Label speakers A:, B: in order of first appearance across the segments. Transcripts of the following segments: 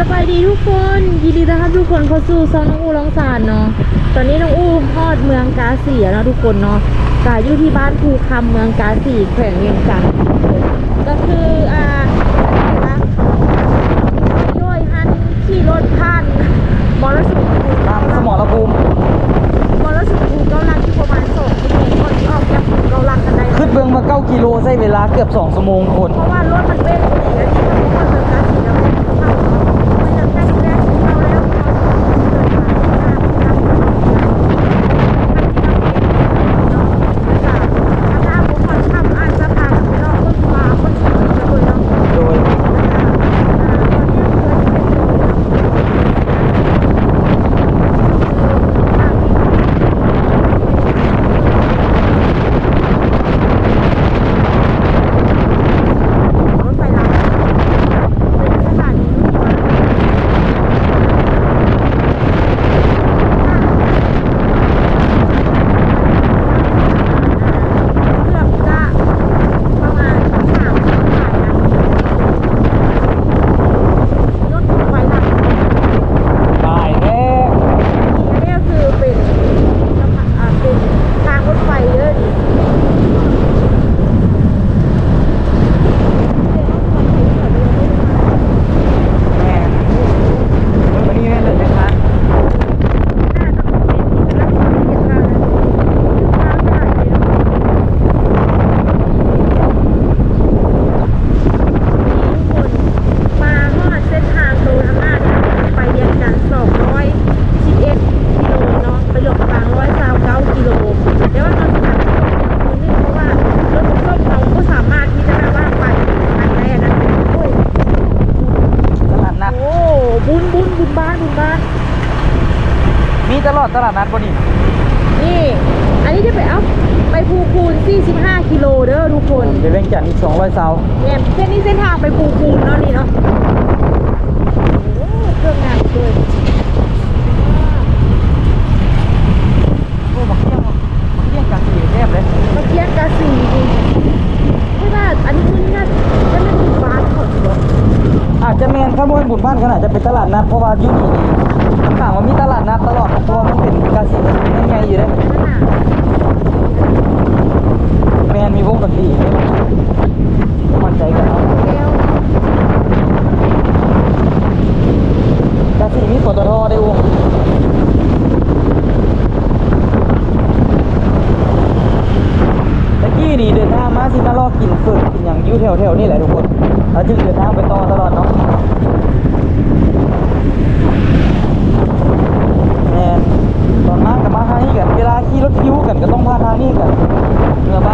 A: สบายดีทุกคนยินดีต้อนรับทุกคนเข้าสู่ซองน้องอูร้องสารเนาะตอนนี้น้องอูฮอดเมืองกาสีแล้วเนาะทุกคนเนาะกาอยู่ที่บ้านภูคำเมืองกาสีแขวงเวียงจันทร์ก็คืออ่าอะไรนะย่อยฮันขี่รถผ่านมรสุมภู
B: ตามสมรภูมิ
A: มรสุมภูเกาลังที่ประมาณสองชั่วโมงก่อนที่ออกจากภูเกาลังกันได้
B: ขึ้นเบื้องมา9กิโลใช้เวลาเกือบ2ชั่วโมงคน
A: เพราะว่ารถมันเว้นสี่นาทีแล้วก็เมื มี
B: ตล
A: อดต
B: ลาดนัด
A: บ่นี่ นี่
B: อันนี้
A: จะไปเอาไปภูคูณ 45 กิโลเด้อทุกคน
B: ไปเวียงจันทร์อีก200เซา
A: เนี่ยเส้นนี้เส้นทางไปภูคูณเนาะนี่เนาะโอ้เครื่องงานด้วย
B: โอ้บักเที่ยงบักเที่ยงกลางสีแทบเลย
A: มาเกียกกาสีนี่ไม่ว่าอันนี้คือน่าจะเป็นหมู่บ้านเขาสิเนาะ
B: อาจจะแมนข บุญบ้านขนาดจะเป็นตลาดนัดเพราะว่ายู่นี่ต่างว่ามีตลาดนัดตลอดเพราะว่ามันเป็นกาสียังไงอยู่เลยแมนมีวงดนตรีมั่นใจกันเอา
A: แก้ว
B: กาสีมีปตทได้วงตะกี้นี่เดินทางมาสิมาลอกกินฝึกกินอย่างยู่แถวแถวๆนี่แหละทุกคนแล้วจึงเดินทางไปต่อตลอดเนาะแมนตอนมากับมาทาง นี่กันเวลาขี่รถคิวกันก็ต้องพาทางนี้กันเมื่อบ้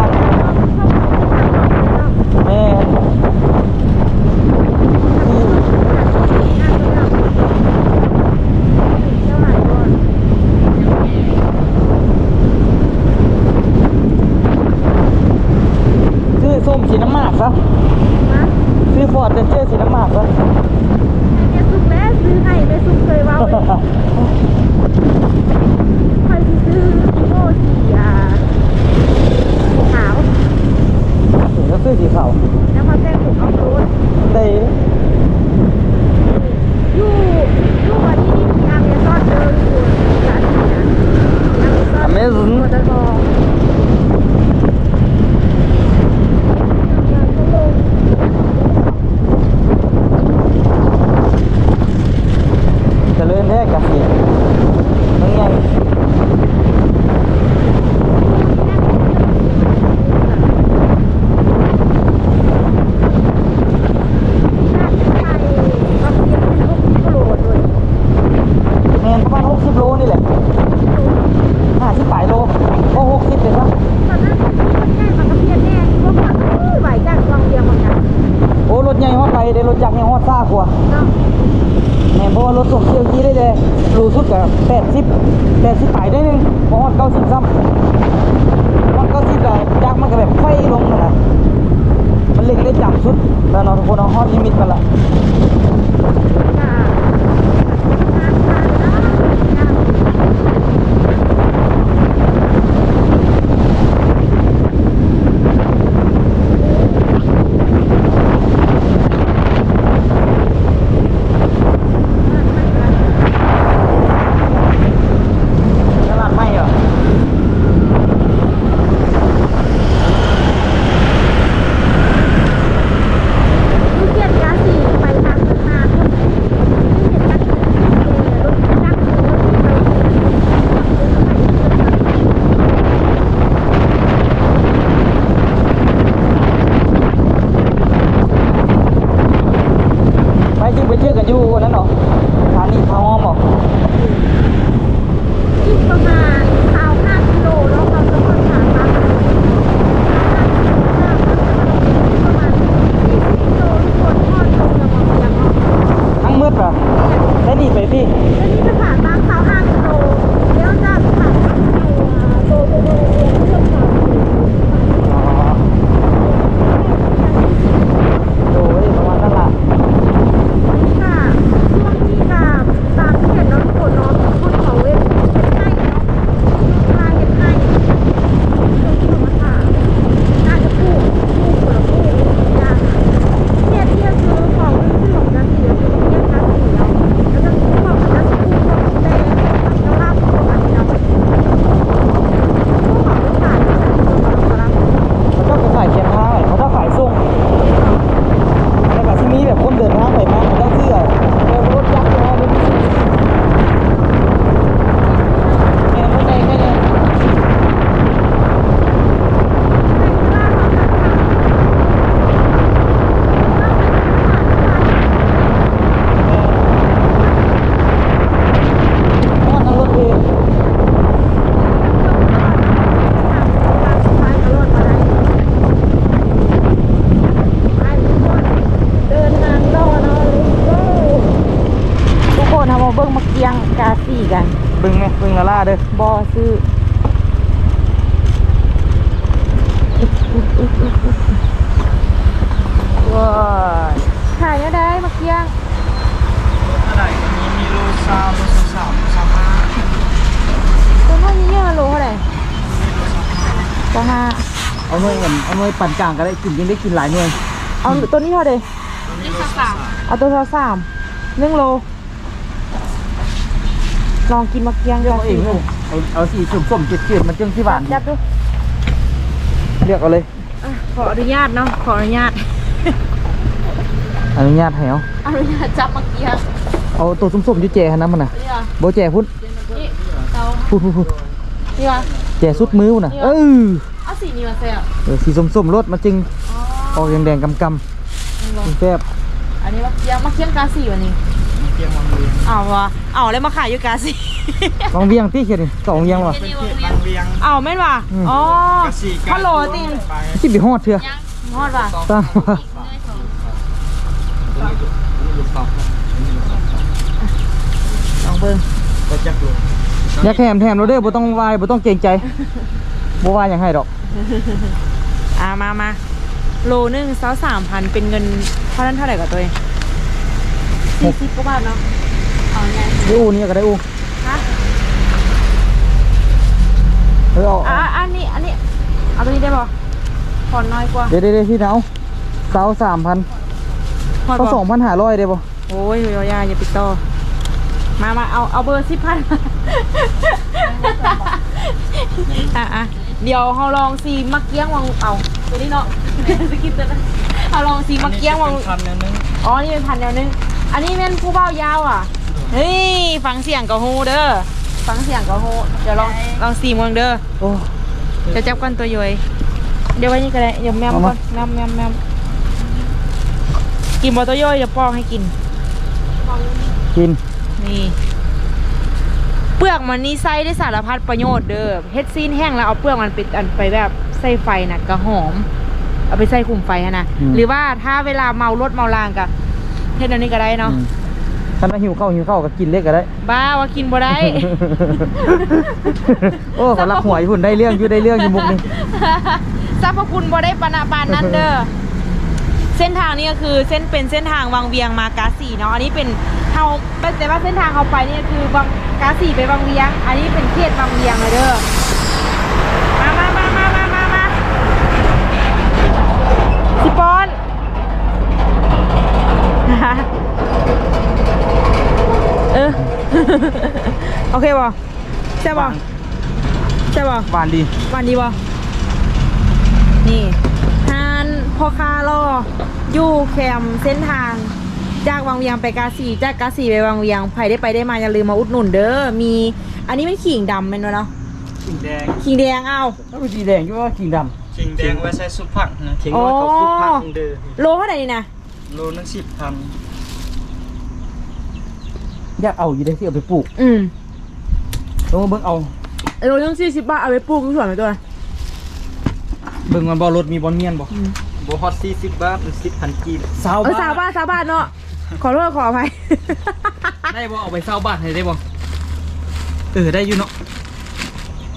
B: าน เอาหน่วยเงินเอาหน่วยปั่นกลางก็ได้กินยังได้กินหลายหน่วย
A: เอาตัวนี้เท่าไหร่
C: นี่โลสาม
A: เอาตัวเท่าสามหนึ่งโล ลองกินมาเกียง
B: เลือก
A: กา
B: เอาเอง
A: สี่
B: ลูกเอาเอาสีส้มๆจืดๆมันจึงที่บ้าน
A: จับดู
B: เลือกเอาเลย
A: อะขออนุญาตเนาะขออนุญาต
B: อนุญาตให้เอา
A: อนุญาตจับมาเกียง
B: เอาตัวส้มๆอยู่แจหันน้ำมันน่ะ
A: นี่เหรอ
B: โบแจพุ่น
A: นี่เอา
B: พุ่นพุ่นพุ่น
A: นี่เหรอ
B: แจสุดมือพุ่นน่ะ
A: นี่
B: เอ
A: เหรอ
B: อ
A: เอา สีนี้มาใส่อะ
B: เออสีส้มๆรสมันจึง
A: อ๋อ
B: ออกแดงๆกำ
A: นี่เหรอ
B: ๆแซ่บ
A: อันนี้มาเกียงมาเกียงกาสี่วันนี้
C: มีเพียงวังเวียง
A: เอาวะเอาเลยมาขายอยู่กาสี่
B: ลองเวียงที่เขียนสองเวียงหรอ
C: เป็นเขตวังเวียง
A: เอาแม่นว่ะ
B: อืม
A: อ๋อก
C: ระสี
A: ฮัลโหลติง
C: ไป
B: คิดไปฮอดเถอะ
A: ฮอดว่ะ
B: ตั้งว่า
A: ลองเบิ่ง
C: ก็จักร
B: อยากแถมแถมเราเด้อบ่ต้องวายบ่ต้องเกรงใจบ่วายอย่างให้ดอก
A: อ่ามามาโลนึงเซาสามพันเป็นเงินเท่านั้นเท่าไหร่กับตัวเองสี่สิบกว่าบาทเนาะเอาไง
B: ได้อูนี่ก็ได้อู
A: ฮะ
B: เออเอา
A: อะอะอันนี้อันนี้เอาตัวนี้ได้ป่ะผ่อนน้อยกว่า
B: เดี๋ยวเดี๋ยวเดี๋ยวพี่เอาเสาสามพัน
A: ผ่อน
B: เขา
A: บ่
B: สองพันหาร้อยได้ปะ
A: โอ้ยโยยาอย่าปิดต่อมามาเอาเอาเบอร์สิบพันอะอะ เดี๋ยวเราลองซีมักเกี้ยงวังเอาตัวนี้เนาะสกิปตัวนั้นเอาลองซีมักเกี้ยงวัง
C: พันแนวนึง
A: อ๋อนี่เป็นพันแนวนึงอันนี้เป็นผู้เบ้ายาวอะเฮ้ยฟังเสียงกับฮูเด้อฟังเสียงกับฮูเดี๋ยวลองลองซีเมืองเด้อ
B: โอ้
A: จะจับกันตัวย่อยเดี๋ยวไว้นี่ก็ได้เดี๋ยวแมม
B: เอา
A: ก่
B: มา
A: อนแมมแมมแมมกินบอตัวย่อยเดี๋ยวปอกให้กิน
B: กิน
A: นี่ เปลือกมันนี่ใส่ได้สารพัดประโยชน์เด้อเฮ็ดซีนแห้งแล้วเอาเปลือกมันไปอันไปแบบใส่ไฟน่ะก็หอม เอาไปใส่คุมไฟฮะนะหรือว่าถ้าเวลาเมารถเมาลางก็เฮ็ดอันนี้ก็ได้เนาะ
B: อืมคันว่าหิวข้าวหิวข้าวก็กินเล็กก็ได้
A: บ้าว่ากินบ่ได้
B: โอ้เขารักหวยหุ่นได้เรื่องอยู่ได้เรื่องอยู่มุกนี้
A: สรรพคุณบ่ได้ปานนาปานนั้นเด้อ เส้นทางนี้ก็คือเส้นเป็นเส้นทางวังเวียงมากาสีเนาะอันนี้เป็นเฮาแต่ว่าเส้นทางเขาไปเนี่ยคือวังกาสีไปวังเวียง อันนี้เป็นเขตวังเวียงเลยเด้อมามามามามามามาสิปอนเออโอเคบ่ใช่บ่ใช่บ่
B: หวานดี
A: วันดีบ่นี่ทาน พ่อค้ารออยู่แคมป์เส้นทาง จากวังเวียงไปกาสีจากกาสีไปวังเวียงใครได้ไปได้มาอย่าลืมมาอุดหนุนเด้อมีอันนี้เป็นขิงดำเป็นวะเนาะ
C: ขิงแดง
A: ขิงแดงเอา
B: แล้วเป็นสีแดงอยู่ว่าขิงด
C: ขิงแดงไว้ใส่ซุปผักนะขิง
A: อ๋อ
C: ไว้กับซุปผักเด้อ
A: โลเท่าไหร่นี่นะ
C: โลนึงสิบพัน
B: อยากเอาอยู่ได้สิเอาไปปลูก
A: อืม
B: ลงมาเบิ่งเอา
A: โลยังสี่สิบบาทเอาไปปลูกที่สวนเลยตัว
B: เบิ่งมันบ่รถมีบอลเมียนบ่
C: บ่ฮอต40บาทมัน10,000กีบ
B: สาว
A: เออสาวบ้านสาวบ้านเนาะขอโทษขออภัย
B: ได้บ่เอาไปเศร้าบ้านให้ได้บ่เออได้อยู่เนาะ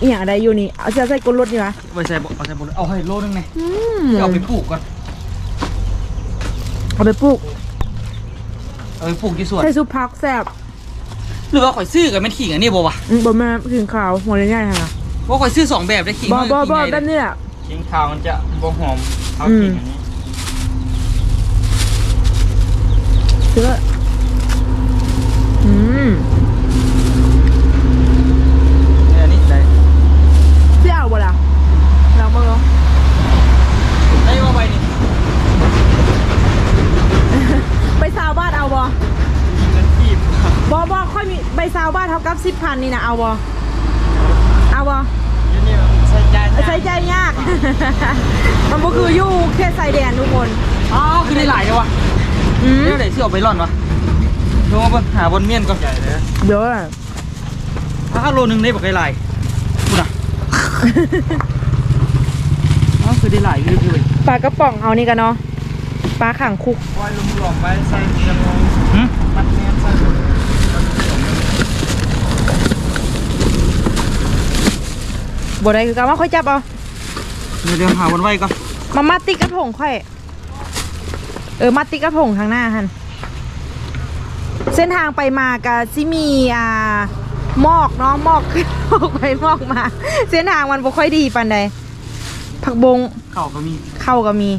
A: อีหยังอะไรอยู่นี่เอาเสื้อใส่กลรถนี่วะ
B: เอาไปใส่บ่เอาใส่บ่เอาให้โลนึงไง
A: อืม
B: เอาไปปลูกก่อน
A: เอาไปปลูก
B: เอาไปปลูกที่สวน
A: ใส่ซุปผักแซ่บ
B: หรือว่าข่อยซื้อกับแม่นขิงอันนี้บ่วะ
A: อืมบ่แม่ถึงข่าวหัวเลยง่ายค่ะ
B: ว่าข่อยซื้อสองแบบได้ขิง
A: บ่
B: น้อย
A: บ่
B: กับ
A: บ่
B: ขิงใหญ่
A: ด้านนี้แหละ
C: ขิงขาวมันจะบ่หอมเท่า
A: อืม
C: ขิงอันนี้
A: เสื้ออืม
B: เนี่ยอันนี้ได้
A: เสื้อเอาบ่ล่ะเราเมื่อ
B: ได้ว่าไปนี่
A: ไปซาวบ้านเอาบ่
C: เงินกีบครับ
A: บ่บ่ค่อยมีใบซาวบ้านเท่ากับสิบพันนี่นะเอาบ่เอาบ่
C: อยู่นี่มันใช้ใจายาก
A: ใช้ใจยาก มันบ่คืออยู่แค่ใส่แดนทุกคน
B: อ๋อคือได้หลายเลยวะ
A: อืม
B: เดี๋ยวไหนซื้อเอาไปร่อนวะลงมาเบิ่งหาบนเมียนก่อน
C: ใหญ่เลย
A: เดี๋ยว
B: ถ้าโลนึงได้บอกได้หลายพูดอะอ๋อคือได้หลายคือคือเว้ย
A: ปลากระป๋องเอานี่กันเนาะปลาขังคุก
C: ไว้ลุมหลอมไว้ใส่เกียงลง
B: หึ
C: มัดแน่นใส่
A: บ่ได้คือกันว่าค่อยจับเอา
B: เดี๋ยวเดี๋ยวหาบนไว้ก่อน
A: มามัดติดกระถงค่อย เออมัดติดกระถงทางหน้าหันเส้นทางไปมากับซิมีอ่าหมอกเนาะหมอกหมอกไปหมอกมา เส้นทางมันบ่ค่อยดีปานใดผักบง
B: เข่าก็มี
A: เข้าก็มี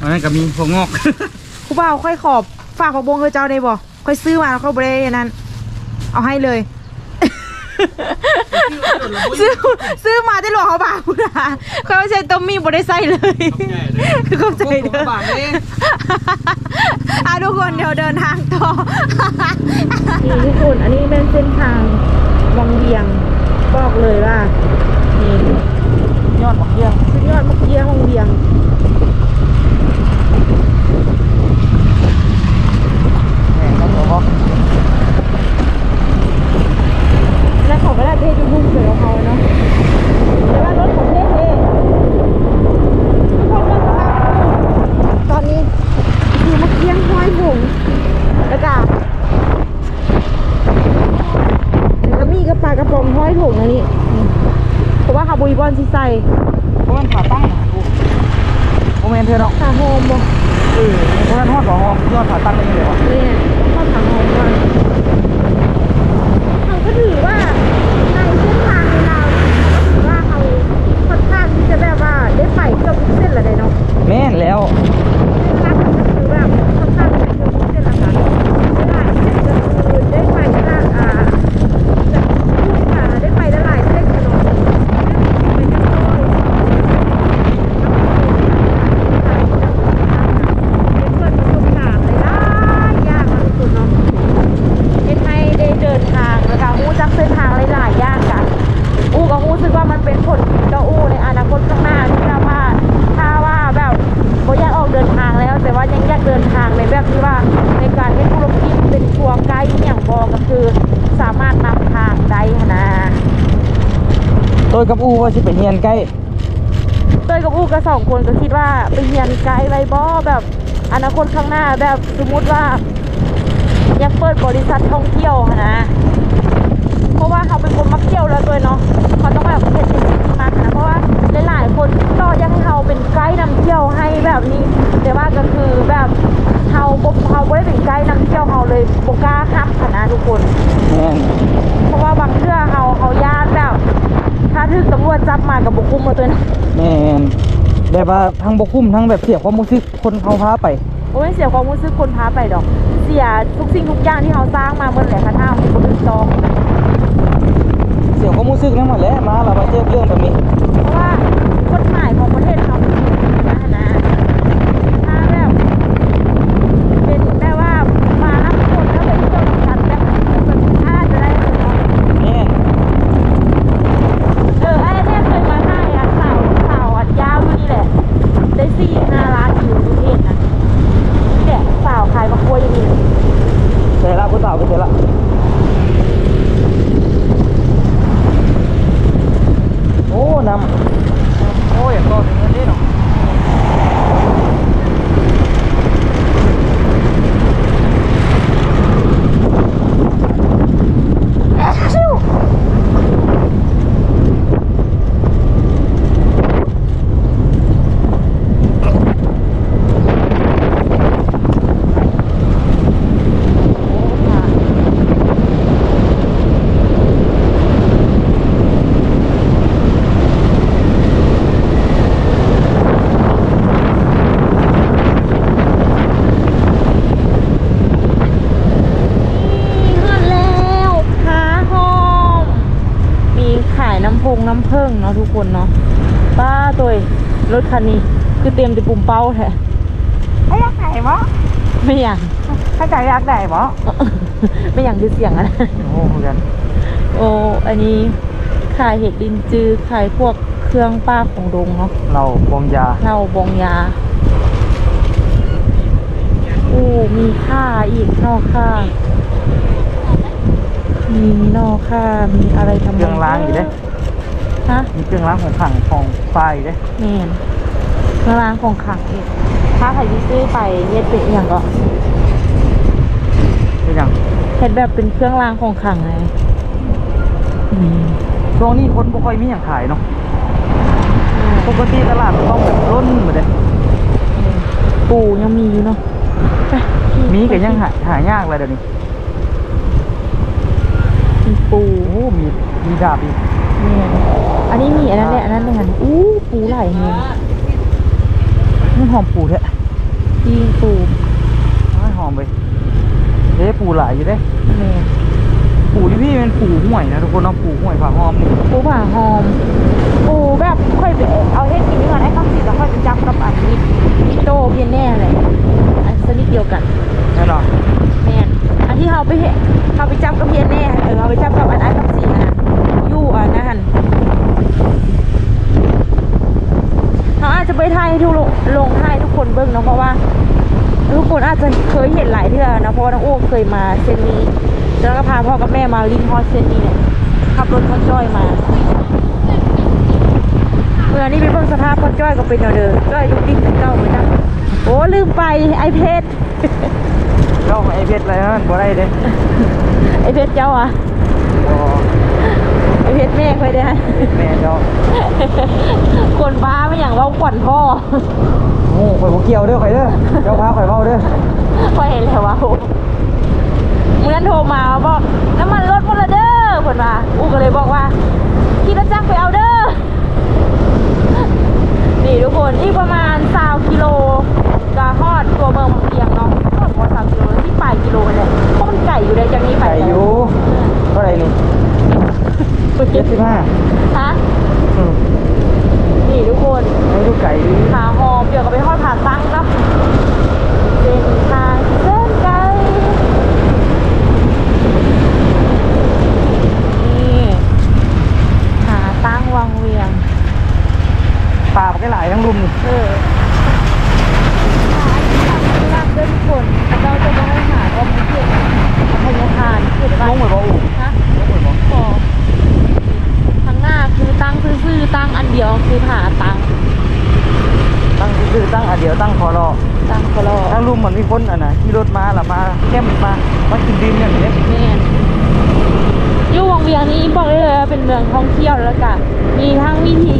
B: อันนั้นก็มีพวกงอก
A: ครูบ่าวค่อยขอบฝากผักบงคือเจ้าได้บ่ค่อยซื้อมาแล้วเขาบ่ได้อันนั้น เอาให้เลย ซื้อซื้อมาได้หลวงเขาบ่าวนะเขาใช้ต้มมี่บ่ได้ใส่เลยเข้าใจ
B: พวก
A: เด้อ
B: บาทเลย
A: อะทุกคนเดี๋ยวเดินทางต่อนี่ทุกคนอันนี้เป็นเส้นทางวังเวียงบอกเลยว่านี่
B: ยอดบักเยี่ยง
A: สุดยอดมักเยี่ยวังเวียง
B: แหม่ครับผม
A: แล้วเขาก็ได้เทยูทูบเสือเขาเนาะแต่ว่ารถของเท่ๆทุกคนเริ่มสภาพตอนนี้คือมักเยี่ยงห้อยผงแล้วก็แล้วก็มีกระปลากระป๋องห้อยผงอันนี้นี่เพราะว่าคาร์บุยบอนที่ ใส่
B: เพราะมันผ่าตั้งนะกูโมเมนเธอเนาะ
A: ขาโฮมบ่
B: เออเพราะมันทอดสองหองยอดผ่าตั้งได้ยังไงวะ
A: เนี่ยชอบขาโฮมก่อนเขาก็ถือว่าในเส้นทางในเราถือว่าเขาค่อนข้างที่จะแบบว่าได้ไปเกือบทุกเส้นเลยเนาะ
B: แม่นแล้ว
A: นะคะก็คือแบบค่อนข้างจะเกือบทุกเส้นละค่ะหลายเส้นก็คือได้ไปละอ่าจะพูดค่ะได้ไปละหลายเส้นอยู่เนาะไปกันเลยเป็นเพื่อนประสบการณ์เลยล่ะยากมากที่สุดเนาะ เฮ็ดให้ได้เดินทางแล้วก็รู้จักเส้นทางหลายๆอย่างกัน อู้ก็รู้สึกว่ามันเป็นผลดีต่ออู้ในอนาคตข้างหน้าที่เราว่าถ้าว่าแบบบ่อยากออกเดินทางแล้ว แต่ว่ายังอยากเดินทางในแบบที่ว่าในการเฮ็ดธุรกิจเป็นทัวร์ไกด์อหย่างบอกก็คือ สามารถนำทางได้หั้นนะ
B: ตัวกับอูว่า สิไปเฮียนใกล้
A: เต้ยกับอู้ก็สองคนก็คิดว่าไปเรียนไกด์ไว้บ่แบบอนาคตข้างหน้าแบบสมมุติว่าอยากเปิดบริษัทท่องเที่ยวหั้นนะ เพราะว่าเขาเป็นคนมักเที่ยวแล้วด้วยเนาะเขาต้องแบบเห็นสิ่งที่มักนะเพราะว่าหลายๆคนก็อยากให้เขาเป็นไกด์นำเที่ยวให้แบบนี้ แต่ว่าก็คือแบบเขาบ่เขาไม่ได้เป็นไกด์นำเที่ยวเขาเลยบกล้าขับค่ะนะทุกคน
B: แม่น
A: เพราะว่าบางเทื่อเขาเขาญาติแบบ ถ้าถึกตำรวจจับมากับบุคุ้มมาตัวนะ
B: แม่นแบบว่าทั้งบกคุ้มทั้งแบบเสียความรู้สึกคนเขาพาไป
A: โอ้ยเสียความรู้สึกคนพาไปดอก เสียทุกสิ่งทุกอย่างที่เขาสร้างมาเมื่อไหร่ค่ะถ้าเขาเป็นคนอื่นจอง
B: เสียความรู้สึกนั่นหมดแล้วมาเรามาเจอเรื่องแบบนี้
A: เพราะว่ากฎหมายของประเทศเขาเป็นอย่างนี้นะถ้าแบบเป็นแบบว่ามารับคนแล้วเป็นคนสำคัญแบบเป็นถ้าจะได้เลยเนาะ
B: แม่น
A: เออไอ้เนี่ยเคยมาให้อะสาวสาวอัดยาวอยู่นี่แหละ ได้สี่ห้าล้านอยู่ทุกเองนะเนี่ยสาวขายมะกล้วยอย่างนี้
B: เสียละผู้สาวไปเสียละ
A: เนาะทุกคนเนาะป้าตัวเองรถคันนี้ คือเต็มแต่ปุ่มเป้าแท้
B: ให้อยากไหนบ่
A: ไม่อย่าง
B: ให้ใจอยากได้บ่
A: ไม่อย่างคือเสียงอะนะ
B: โอ้เหมือนกัน
A: โอ้อันนี้ขายเห็ดดินจือขายพวกเครื่องป้าของดงเนาะ
B: เราบองยา
A: เหล้าบองยาอู้มีค่าอีกนอกค่ามีนอกค่ามีอะไรทำ
B: เครื่องล้างอีกเด้
A: ฮะ
B: มีเครื่องล้างของขังของไฟเด้
A: แม่นเครื่องล้างของขังอีกถ้าใครที่ซื้อไปเฮ็ดเป็นอหย่างก็
B: เป็นหยัง
A: เฮ็ดแบบเป็นเครื่องล้างของขังไงนี่
B: ช่วงนี้คนบ่ค่อยมีหยังขายเนาะปกติตลาดมันต้องแบบล้นหมดเลย
A: ปูยังมีอยู่เนาะไปขี่
B: มีก็ยังหาหายากเลยเดี๋ยวนี้
A: มีปู
B: โอ้มีมีดาบอีก
A: เนี่ยอันนี้มีอันนั้นแหละอันนั้นเลยค่ะอู้ปูไหลเงี้ย
B: นี่หอมปูแท้
A: ยิงปู
B: อ้ายหอมไปเด้ปูหลายอยู่เด้
A: เนี่ย
B: ปูที่พี่เป็นปูห่วยนะทุกคนเนาะปูห่วยฝาหอมนี่
A: ปูผ่าหอม ปูแบบค่อยไปเอาเฮ็ดกินนี่ก่อนไอ้ข้าวสีแล้วค่อยไปจับกับอันนี้มิโตเพียนแน่เลยอันชนิดเดียวกัน
B: แน่นอน
A: แม่นอันที่เขาไปเห็นเขาไปจับกับเพียนแน่เออเขาไปจับกับอันไอ้ข้าวสี อันนั้นยู่อันนั้นเขาอาจจะไปไทยทุกลงลงไทยทุกคนเบิ่งเนาะเพราะว่า ทุกคนอาจจะเคยเห็นหลายเทื่อนะเพราะว่าน้องโอ้เคยมาเส้นนี้ แล้วก็พาพ่อกับแม่มาลิงฮอดเส้นนี้เนี่ยขับรถพ่อจ้อยมาเมื่อนี้เป็นเบิ่งสภาพพ่อจ้อยก็เป็นเอาเด้อจ้อยลูกดิ้งเก่าเหมือนกันโอ้ลืมไปไอเพชร
B: เจ้าไอเพชรอะไรนั่นบ่ได้เด้
A: ไอเพชรเจ้าอะ
B: บ่
A: ไอ เพชรแม่เคยได้
B: แม่เจ้า
A: คนบ้าไม่อย่างเว่าขวัญพ่อ
B: โอ้ข่อยบ่เกี่ยวเด้อข่อยเด้อเจ้าพาข่อยเว้าเด้อ
A: พอเห็นแล้วว่าโหเมื่อนั้นโทรมาบอกน้ำมันรถหมดและเด้อเพิ่นว่าอูก็เลยบอกว่าขี่รถจักรไปเอาเด้อนี่ทุกคนอีกประมาณ20กิโลจะฮอดตัวเมือง เจ็ดสิบ
B: 75
A: ฮะ
B: อืม
A: นี่ทุกคน
B: ให้ดูไก่ดิ
A: ผาหอมเดี๋ยวก็ไปทอดผาตั้งเนาะเส้นทางเส้นไกลนี่ผาตั้งวังเวียง
B: ปลาก็หลายทั้งรุมนี่
A: เออหาเดินคนเราจะมาให้หาว่ามันเกี่ยวกับพยาทานเกิด
B: ล
A: อะไร
B: งไปบ่อู่
A: ฮะ
B: ลงไปบ่
A: พอข้างหน้าคือตั้งซื่อๆตั้งอันเดียวคือผาตั้ง
B: ตั้งซื่อๆตั้งอันเดียวตั้งคอรอ
A: ตั้งก็รอ
B: ทั้งรุมเหมือนมีคนอะนะขี่รถมาล่ะมาแก้มมามากินดินอย่างนี้
A: แม่นอยู่วังเวียง นี้บอกได้เลยว่าเป็นเมืองท่องเที่ยวแล้วก็มีทั้งวิถี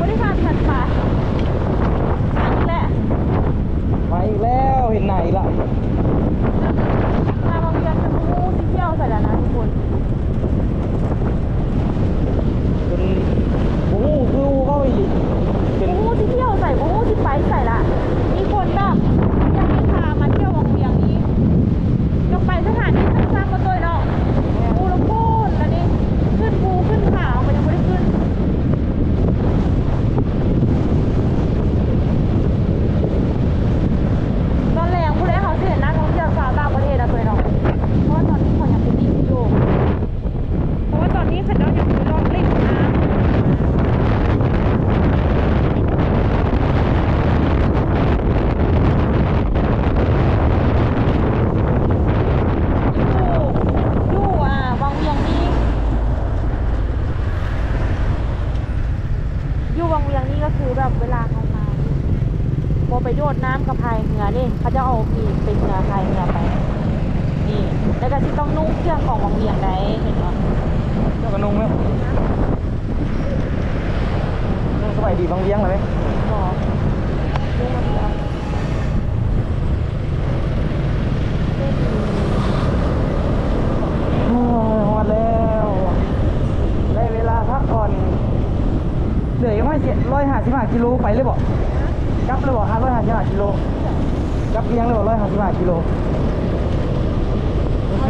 A: บริษัทสัตว์
B: ป่า
A: สั่
B: งแห
A: ละไปแล้
B: วเห็นไหนล่ะ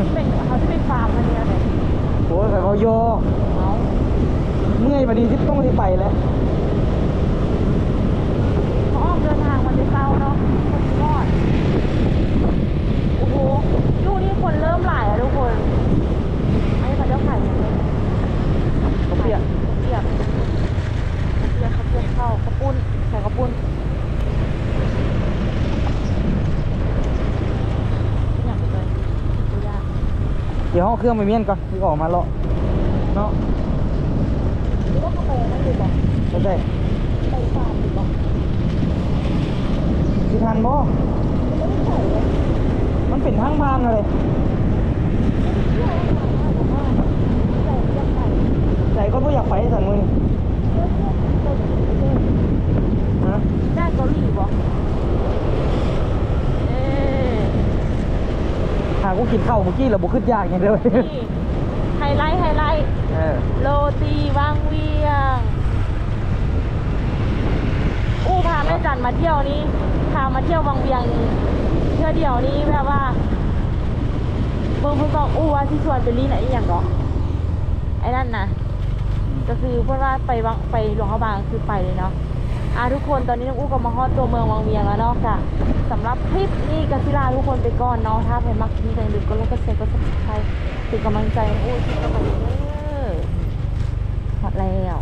A: ที่เป็
B: น
A: ขาที่เป็นฟาร์มมันเนี่ยเลย
B: โอ้ยเขาโย
A: เมื่
B: อยมาดีที่ต้องที่ไปแล้ว
A: รื่องไปเมี
B: ยนก่อนอออกมาเลาะเนาะ
A: ก็ได้
B: ใจ
A: ไปฟาร์มดีกว่า
B: ที่ทันบ่
A: มั
B: นเป็นทางบ้านะ
A: ไร
B: ใจก็ไม่อยากไปสั่งมือ
A: กิ
B: นข้าวเมื่อกี้เราบุขึ้นยากอย่างเดียว
A: ไฮไลท์ไฮไลท์โรตีวางเวียง อู้พาแม่จันมาเที่ยวนี้พามาเที่ยววางเวียงเที่ยวเดียวนี้แบบว่าเพิ่งเพิ่งบอกอู้ว่าที่ชวนไปลี่ไหนอย่างเนาะไอ้นั่นนะก็คือเพื่อนว่าไปวังไปหลวงพระบางคือไปเลยเนาะ อะทุกคนตอนนี้น้องอู้ก็มาฮอดตัวเมืองวังเวียงแล้วเนาะค่ะสำหรับคลิปนี้กับิลาทุกคนไปก่อนเนาะถ้าเพลมักที่ใจดึกก็ลงก็เซ็กก็สับสไครเป็นกำลังใจน้องอู้ที่กำลังเออฮอดแล้ว